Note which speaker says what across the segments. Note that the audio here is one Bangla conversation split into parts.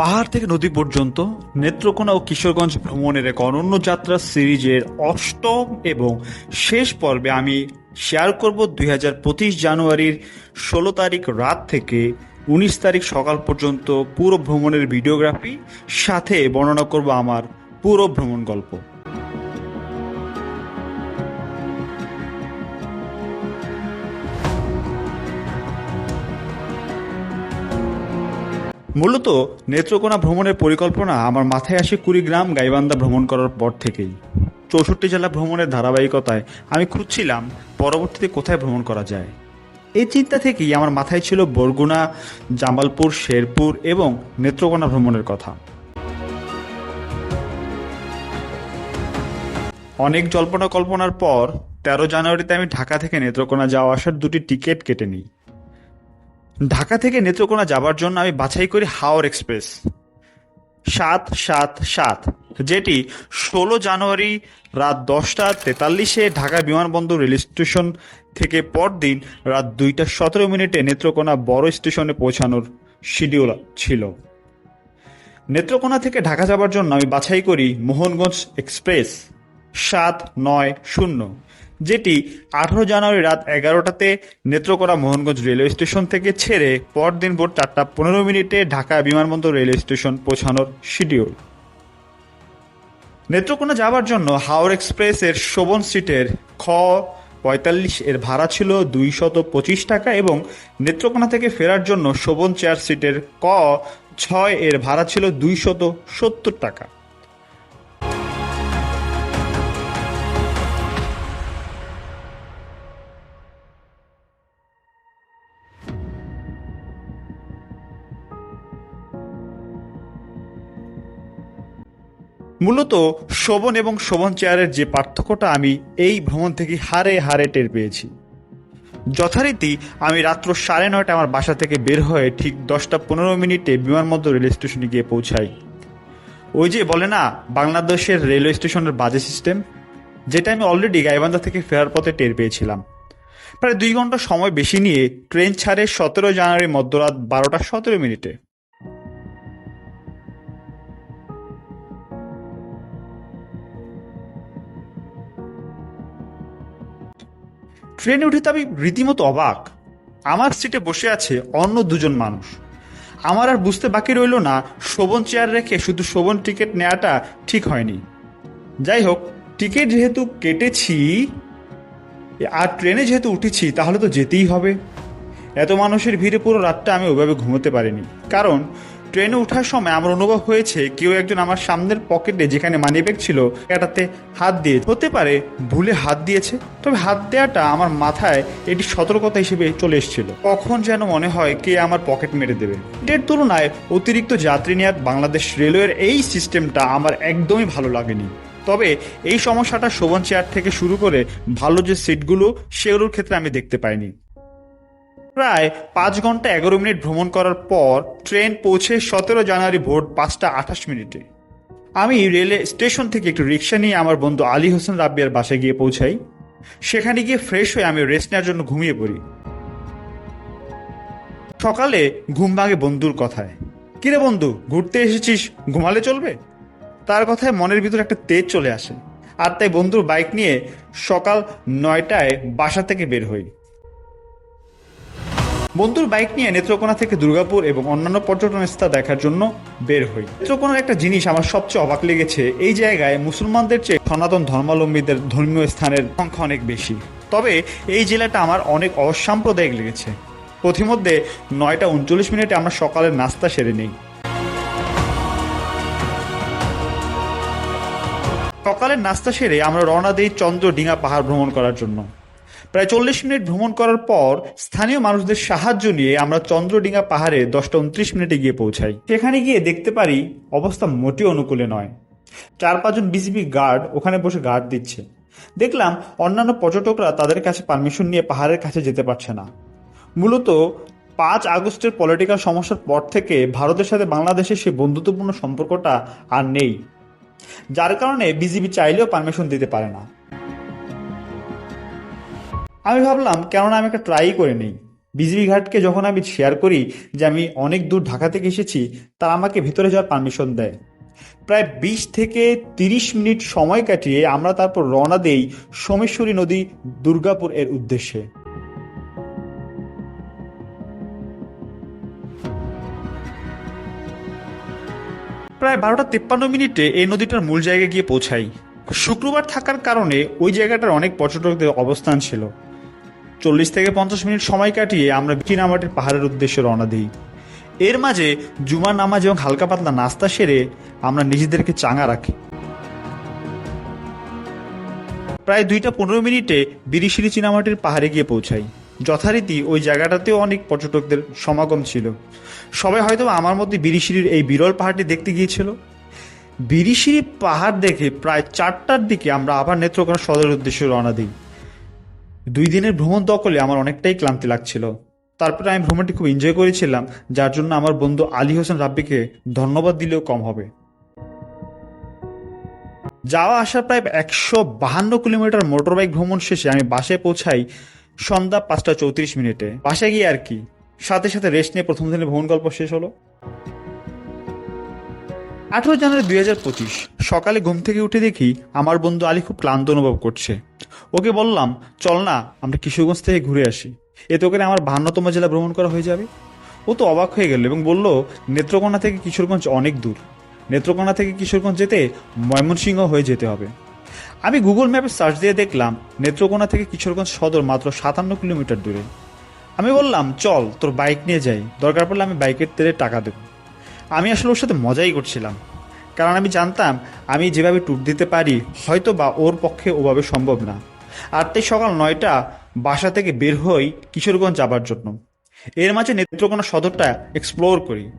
Speaker 1: পাহাড় থেকে নদী পর্যন্ত নেত্রকোনা ও কিশোরগঞ্জ ভ্রমণের এক অনন্য যাত্রা সিরিজের অষ্টম এবং শেষ পর্বে আমি শেয়ার করব দুই হাজার পঁচিশ জানুয়ারির ষোলো তারিখ রাত থেকে উনিশ তারিখ সকাল পর্যন্ত পুরো ভ্রমণের ভিডিওগ্রাফি, সাথে বর্ণনা করব আমার পুরো ভ্রমণ গল্প। মূলত নেত্রকোনা ভ্রমণের পরিকল্পনা আমার মাথায় আসে কুড়িগ্রাম গাইবান্ধা ভ্রমণ করার পর থেকেই। চৌষট্টি জেলা ভ্রমণের ধারাবাহিকতায় আমি খুঁজছিলাম পরবর্তীতে কোথায় ভ্রমণ করা যায়। এই চিন্তা থেকেই আমার মাথায় ছিল বরগুনা, জামালপুর, শেরপুর এবং নেত্রকোনা ভ্রমণের কথা। অনেক জল্পনা কল্পনার পর তেরো জানুয়ারিতে আমি ঢাকা থেকে নেত্রকোনা যাওয়া আসার দুটি টিকিট কেটে নিই। ঢাকা থেকে নেত্রকোনা যাবার জন্য আমি বাছাই করি হাওর এক্সপ্রেস। সাত সাত সাত, যেটি ষোলো জানুয়ারি রাত দশটা তেতাল্লিশে ঢাকা বিমানবন্দর রেল স্টেশন থেকে পরদিন রাত দুইটা সতেরো মিনিটে নেত্রকোনা বড় স্টেশনে পৌঁছানোর শিডিউল ছিল। নেত্রকোনা থেকে ঢাকা যাবার জন্য আমি বাছাই করি মোহনগঞ্জ এক্সপ্রেস, সাত নয় শূন্য। যেটি আঠারো জানুয়ারি রাত এগারোটাতে নেত্রকোনা মোহনগঞ্জ রেলওয়ে স্টেশন থেকে ছেড়ে পরদিন ভোর চারটা পনেরো মিনিটে ঢাকা বিমানবন্দর রেলওয়ে স্টেশন পৌঁছানোর শিডিউল। নেত্রকোনা যাওয়ার জন্য হাওড় এক্সপ্রেসের শোভন সিটের খ পঁয়তাল্লিশ এর ভাড়া ছিল দুইশত পঁচিশ টাকা এবং নেত্রকোনা থেকে ফেরার জন্য শোভন চেয়ার সিটের ক ছয় এর ভাড়া ছিল দুইশত সত্তর টাকা। মূলত শোভন এবং শোভন চেয়ারের যে পার্থক্যটা, আমি এই ভ্রমণ থেকে হারে হারে টের পেয়েছি। যথারীতি আমি রাত্র সাড়ে নয়টা আমার বাসা থেকে বের হয়ে ঠিক দশটা পনেরো মিনিটে বিমানবন্দর রেল স্টেশনে গিয়ে পৌঁছাই। ওই যে বলে না, বাংলাদেশের রেলওয়ে স্টেশনের বাজে সিস্টেম, যেটা আমি অলরেডি গাইবান্ধা থেকে ফেরার পথে টের পেয়েছিলাম। প্রায় দুই ঘণ্টা সময় বেশি নিয়ে ট্রেন ছাড়ে সতেরো জানুয়ারি মধ্যরাত বারোটা সতেরো মিনিটে। ট্রেনে উঠে তো আমি রীতিমতো অবাক। আমার সিটে বসে আছে অন্য দুজন মানুষ। আমার আর বুঝতে বাকি রইল না, শোভন চেয়ার রেখে শুধু শোভন টিকিট নেওয়াটা ঠিক হয়নি। যাই হোক, টিকিট যেহেতু কেটেছি, আর ট্রেনে যেহেতু উঠেছি, তাহলে তো যেতেই হবে। এত মানুষের ভিড়ে পুরো রাতটা আমি ওভাবে ঘুমোতে পারিনি। কারণ ট্রেনে ওঠার সময় আমার অনুভব হয়েছে কেউ একজন আমার সামনের পকেটে যেখানে মানিব্যাগ ছিল এটাতে হাত দিয়ে, হতে পারে ভুলে হাত দিয়েছে, তবে হাত দেওয়াটা আমার মাথায় এটি সতর্কতা হিসেবে চলে এসেছিল। কখন যেন মনে হয় কে আমার পকেট মেরে দেবে। এর তুলনায় অতিরিক্ত যাত্রী নেওয়ার বাংলাদেশ রেলওয়ের এই সিস্টেমটা আমার একদমই ভালো লাগেনি। তবে এই সমস্যাটা শোভন চেয়ার থেকে শুরু করে ভালো যে সিটগুলো সেগুলোর ক্ষেত্রে আমি দেখতে পাইনি। প্রায় পাঁচ ঘণ্টা এগারো মিনিট ভ্রমণ করার পর ট্রেন পৌঁছে সতেরো জানুয়ারি ভোর পাঁচটা আঠাশ মিনিটে। আমি রেলে স্টেশন থেকে একটু রিক্সা নিয়ে আমার বন্ধু আলী হোসেন রাব্বিয়ার বাসায় গিয়ে পৌঁছাই। সেখানে গিয়ে ফ্রেশ হয়ে আমি রেস্ট নেওয়ার জন্য ঘুমিয়ে পড়ি। সকালে ঘুম ভাঙে বন্ধুর কথায়। কিরে বন্ধু, ঘুরতে এসেছিস? ঘুমালে চলবে? তার কথায় মনের ভিতরে একটা তেজ চলে আসে। আর তাই বন্ধুর বাইক নিয়ে সকাল নয়টায় বাসা থেকে বের হই। বন্ধুর বাইক নিয়ে নেত্রকোনা থেকে দুর্গাপুর এবং অন্যান্য পর্যটন স্থান দেখার জন্য বের হই। নেত্রকোনার একটা জিনিস আমার সবচেয়ে অবাক লেগেছে, এই জায়গায় মুসলমানদের চেয়ে সনাতন ধর্মাবলম্বীদের ধর্মীয় স্থানের সংখ্যা অনেক বেশি। তবে এই জেলাটা আমার অনেক অসাম্প্রদায়িক লেগেছে। প্রতিমধ্যে নয়টা উনচল্লিশ মিনিটে আমরা সকালের নাস্তা সেরে নিই। সকালের নাস্তা সেরে আমরা রওনা দিই চন্দ্রডিঙা পাহাড় ভ্রমণ করার জন্য। প্রায় চল্লিশ মিনিট ভ্রমণ করার পর স্থানীয় মানুষদের সাহায্য নিয়ে আমরা চন্দ্রডিঙ্গা পাহাড়ে দশটা উনত্রিশ মিনিটে গিয়ে পৌঁছাই। সেখানে গিয়ে দেখতে পারি অবস্থা মোটেও অনুকূলে নয়। চার পাঁচজন বিজিবি গার্ড ওখানে বসে গার্ড দিচ্ছে। দেখলাম অন্যান্য পর্যটকরা তাদের কাছে পারমিশন নিয়ে পাহাড়ের কাছে যেতে পারছে না। মূলত পাঁচ আগস্টের পলিটিক্যাল সমস্যার পর থেকে ভারতের সাথে বাংলাদেশের সেই বন্ধুত্বপূর্ণ সম্পর্কটা আর নেই। যার কারণে বিজিবি চাইলেও পারমিশন দিতে পারে না। আমি ভাবলাম, কেননা আমি একটা ট্রাই করে নিই। বিজলি ঘাটকে যখন আমি শেয়ার করি যে আমি অনেক দূর ঢাকা থেকে এসেছি, তারা আমাকে ভিতরে যাওয়ার পারমিশন দেয়। প্রায় বিশ থেকে তিরিশ মিনিট সময় কাটিয়ে আমরা তারপর রওনা দেই সোমেশ্বরী নদী দুর্গাপুর এর উদ্দেশ্যে। প্রায় বারোটা তেপ্পান্ন মিনিটে এই নদীটার মূল জায়গায় গিয়ে পৌঁছাই। শুক্রবার থাকার কারণে ওই জায়গাটার অনেক পর্যটকদের অবস্থান ছিল। চল্লিশ থেকে পঞ্চাশ মিনিট সময় কাটিয়ে আমরা চিনামাটির পাহাড়ের উদ্দেশ্যে রওনা দিই। এর মাঝে জুমার নামাজ এবং হালকা পাতলা নাস্তা সেরে আমরা নিজেদেরকে চাঙা রাখি। প্রায় দুইটা পনেরো মিনিটে বিরিশিরি চিনামাটির পাহাড়ে গিয়ে পৌঁছাই। যথারীতি ওই জায়গাটাতেও অনেক পর্যটকদের সমাগম ছিল। সবাই হয়তো আমার মধ্যে বিরিশিরির এই বিরল পাহাড়টি দেখতে গিয়েছিল। বিরিশিরি পাহাড় দেখে প্রায় চারটার দিকে আমরা আবার নেত্রকোনা সদরের উদ্দেশ্যে রওনা দিই। দুই দিনের ভ্রমণ দখলে আমার অনেকটাই ক্লান্তি লাগছিল। তারপরে আমি ভ্রমণটি খুব এনজয় করেছিলাম, যার জন্য আমার বন্ধু আলী হোসেন রাব্বিকে ধন্যবাদ দিলেও কম হবে। যাওয়া আসা প্রায় একশো বাহান্ন কিলোমিটার মোটরবাইক ভ্রমণ শেষে আমি বাসে পৌঁছাই সন্ধ্যা পাঁচটা চৌত্রিশ মিনিটে। বাসে গিয়ে আর কি, সাথে সাথে রেস্ট নিয়ে প্রথম দিনের ভ্রমণ গল্প শেষ হলো। আঠেরো জানুয়ারি দুই হাজার পঁচিশ, সকালে ঘুম থেকে উঠে দেখি আমার বন্ধু আলী খুব ক্লান্ত অনুভব করছে। ওকে বললাম, চল না, আমরা কিশোরগঞ্জ থেকে ঘুরে আসি। এতে করে আমার বাহান্নতম জেলা ভ্রমণ করা হয়ে যাবে। ও তো অবাক হয়ে গেল এবং বলল, নেত্রকোনা থেকে কিশোরগঞ্জ অনেক দূর। নেত্রকোনা থেকে কিশোরগঞ্জ যেতে ময়মনসিংহ হয়ে যেতে হবে। আমি গুগল ম্যাপে সার্চ দিয়ে দেখলাম, নেত্রকোনা থেকে কিশোরগঞ্জ সদর মাত্র সাতান্ন কিলোমিটার দূরে। আমি বললাম, চল, তোর বাইক নিয়ে যাই। দরকার পড়লে আমি বাইকের তেলে টাকা দেবো। আমি আসলে ওর সাথে মজাই করছিলাম। কারণ আমি জানতাম, আমি যেভাবে ট্যুর দিতে পারি হয়তো বা ওর পক্ষে ওভাবে সম্ভব না। আর তাই সকাল নয়টা বাসা থেকে বের হই কিশোরগঞ্জ যাবার জন্য। এর মাঝে নেত্রকোনা সদরটা এক্সপ্লোর করি।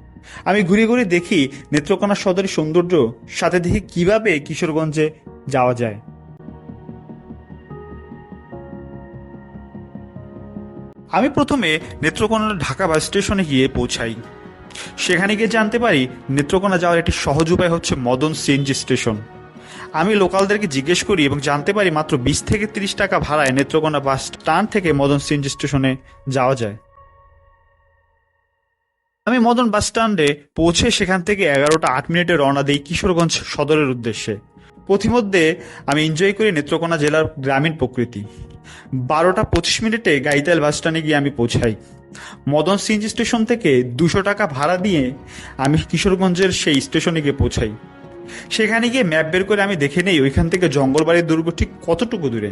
Speaker 1: আমি ঘুরে ঘুরে দেখি নেত্রকোনা সদরের সৌন্দর্য, সাথে দেখি কীভাবে কিশোরগঞ্জে যাওয়া যায়। আমি প্রথমে নেত্রকোনা ঢাকা বাস স্টেশনে গিয়ে পৌঁছাই। সেখানে গিয়ে জানতে পারি নেত্রকোনা যাওয়ার একটি সহজ উপায় হচ্ছে মদন সিএনজি স্টেশন। আমি লোকালদেরকে জিজ্ঞেস করি এবং জানতে পারি মাত্র বিশ থেকে তিরিশ টাকা ভাড়ায় নেত্রকোনা বাস স্ট্যান্ড থেকে মদন সিএনজি স্টেশনে যাওয়া যায়। আমি মদন বাস স্ট্যান্ডে পৌঁছে সেখান থেকে এগারোটা আট মিনিটে রওনা দিই কিশোরগঞ্জ সদরের উদ্দেশ্যে। পথিমধ্যে আমি এনজয় করি নেত্রকোনা জেলার গ্রামীণ প্রকৃতি। বারোটা পঁচিশ মিনিটে গাইতাল বাস স্ট্যান্ডে গিয়ে আমি পৌঁছাই। মদন সিএনজি স্টেশন থেকে দুশো টাকা ভাড়া দিয়ে আমি কিশোরগঞ্জের সেই স্টেশনে গিয়ে পৌঁছাই। সেখানে গিয়ে ম্যাপ বের করে আমি দেখে নেই ওইখান থেকে জঙ্গলবাড়ির দুর্গ ঠিক কতটুকু দূরে।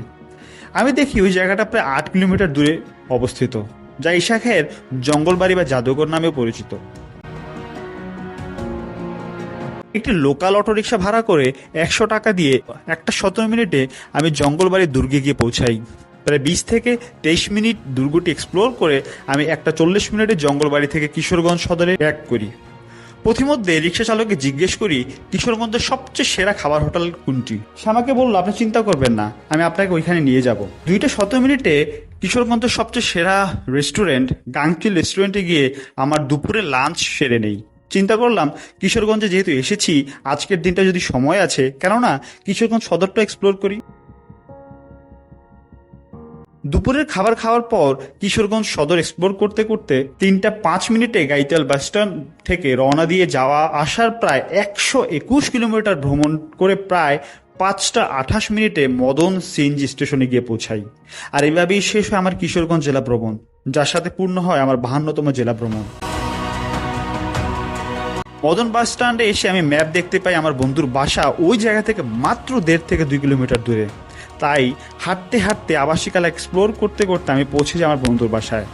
Speaker 1: আমি দেখি ওই জায়গাটা প্রায় আট কিলোমিটার দূরে অবস্থিত, যা ইশাখের জঙ্গলবাড়ি বা জাদুঘর নামেও পরিচিত। একটি লোকাল অটোরিকশা ভাড়া করে একশো টাকা দিয়ে একটা সতেরো মিনিটে আমি জঙ্গলবাড়ির দুর্গে গিয়ে পৌঁছাই। প্রায় বিশ থেকে তেইশ মিনিট দুর্গটি এক্সপ্লোর করে আমি একটা চল্লিশ মিনিটে জঙ্গলবাড়ি থেকে কিশোরগঞ্জ সদরে ব্যাক করি। পথিমধ্যে রিক্সা চালককে জিজ্ঞেস করি, কিশোরগঞ্জের সবচেয়ে সেরা খাবার হোটেল কোনটি? সে আমাকে বলল, আপনি চিন্তা করবেন না, আমি আপনাকে ওইখানে নিয়ে যাব। দুইটা শত মিনিটে কিশোরগঞ্জের সবচেয়ে সেরা রেস্টুরেন্ট গাংকিল রেস্টুরেন্টে গিয়ে আমার দুপুরে লাঞ্চ সেরে নেই। চিন্তা করলাম, কিশোরগঞ্জে যেহেতু এসেছি, আজকের দিনটা যদি সময় আছে, কেননা কিশোরগঞ্জ সদরটা এক্সপ্লোর করি। দুপুরের খাবার খাওয়ার পর কিশোরগঞ্জ সদর এক্সপ্লোর করতে করতে তিনটা পাঁচ মিনিটে গাইতাল বাস স্ট্যান্ড থেকে রওনা দিয়ে যাওয়া আসার প্রায় একশো একুশ কিলোমিটার ভ্রমণ করে প্রায় পাঁচটা আঠাশ মিনিটে মদন সিএনজি স্টেশনে গিয়ে পৌঁছাই। আর এভাবেই শেষ হয় আমার কিশোরগঞ্জ জেলা ভ্রমণ, যার সাথে পূর্ণ হয় আমার বাহান্নতম জেলা ভ্রমণ। মদন বাস স্ট্যান্ডে এসে আমি ম্যাপ দেখতে পাই আমার বন্ধুর বাসা ওই জায়গা থেকে মাত্র দেড় থেকে দুই কিলোমিটার দূরে। তাই হাঁটতে হাঁটতে আবাসিকালা এক্সপ্লোর করতে করতে আমি পৌঁছে যাই আমার বন্ধুর বাসায়।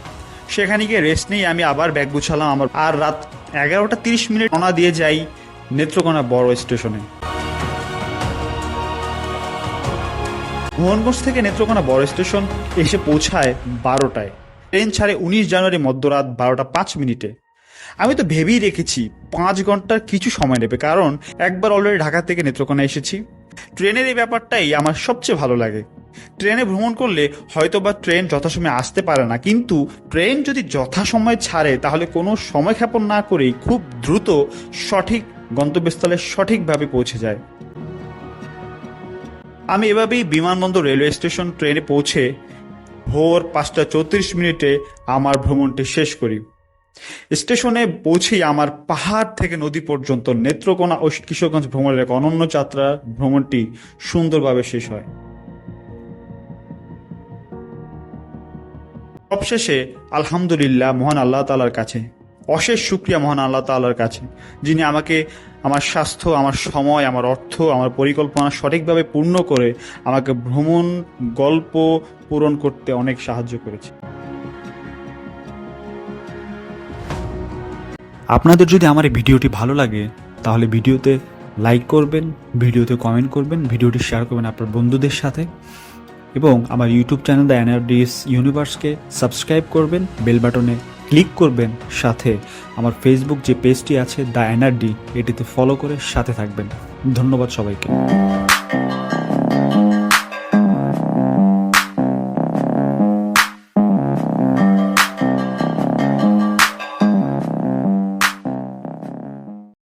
Speaker 1: সেখানে গিয়ে রেস্ট নিয়ে আমি আবার ব্যাগ গুছালাম আমার। আর রাত এগারোটা তিরিশ মিনিট রওনা দিয়ে যাই নেত্রকোনা বড় স্টেশনে মোহনগঞ্জ থেকে নেত্রকোনা বড় স্টেশন এসে পৌঁছায় বারোটায়। ট্রেন ছাড়ে উনিশ জানুয়ারি মধ্যরাত বারোটা পাঁচ মিনিটে। আমি তো ভেবেই রেখেছি পাঁচ ঘণ্টার কিছু সময় নেবে, কারণ একবার অলরেডি ঢাকা থেকে নেত্রকোনা এসেছি। ট্রেনের এই ব্যাপারটাই আমার সবচেয়ে ভালো লাগে। ট্রেনে ভ্রমণ করলে হয়তো বা ট্রেন যথাসময়ে আসতে পারে না, কিন্তু ট্রেন যদি যথাসময়ে ছাড়ে, তাহলে কোনো সময় ক্ষেপণ না করেই খুব দ্রুত সঠিক গন্তব্যস্থলে সঠিকভাবে পৌঁছে যায়। আমি এভাবেই বিমানবন্দর রেলওয়ে স্টেশন ট্রেনে পৌঁছে ভোর পাঁচটা চৌত্রিশ মিনিটে আমার ভ্রমণটি শেষ করি। স্টেশনে পৌঁছেই আমার পাহাড় থেকে নদী পর্যন্ত নেত্রকোনা ও কিশোরগঞ্জ ভ্রমণের এক অনন্য যাত্রা ভ্রমণটি সুন্দরভাবে শেষ হয়। সবশেষে আলহামদুলিল্লাহ মহান আল্লাহ তালার কাছে, অশেষ শুক্রিয়া মহান আল্লাহ তালার কাছে, যিনি আমাকে আমার স্বাস্থ্য, আমার সময়, আমার অর্থ, আমার পরিকল্পনা সঠিকভাবে পূর্ণ করে আমাকে ভ্রমণ গল্প পূরণ করতে অনেক সাহায্য করেছে।
Speaker 2: আপনাদের যদি আমার এই ভিডিওটি ভালো লাগে, তাহলে ভিডিওতে লাইক করবেন, ভিডিওতে কমেন্ট করবেন, ভিডিওটি শেয়ার করবেন আপনার বন্ধুদের সাথে। এবং আমার ইউটিউব চ্যানেল দ্য এনআরডিএস ইউনিভার্সকে সাবস্ক্রাইব করবেন বেল বাটনে ক্লিক করবেন, সাথে আমার ফেসবুক যে পেজটি আছে দ্য এনআরডি এটিতে ফলো করে সাথে থাকবেন। ধন্যবাদ সবাইকে।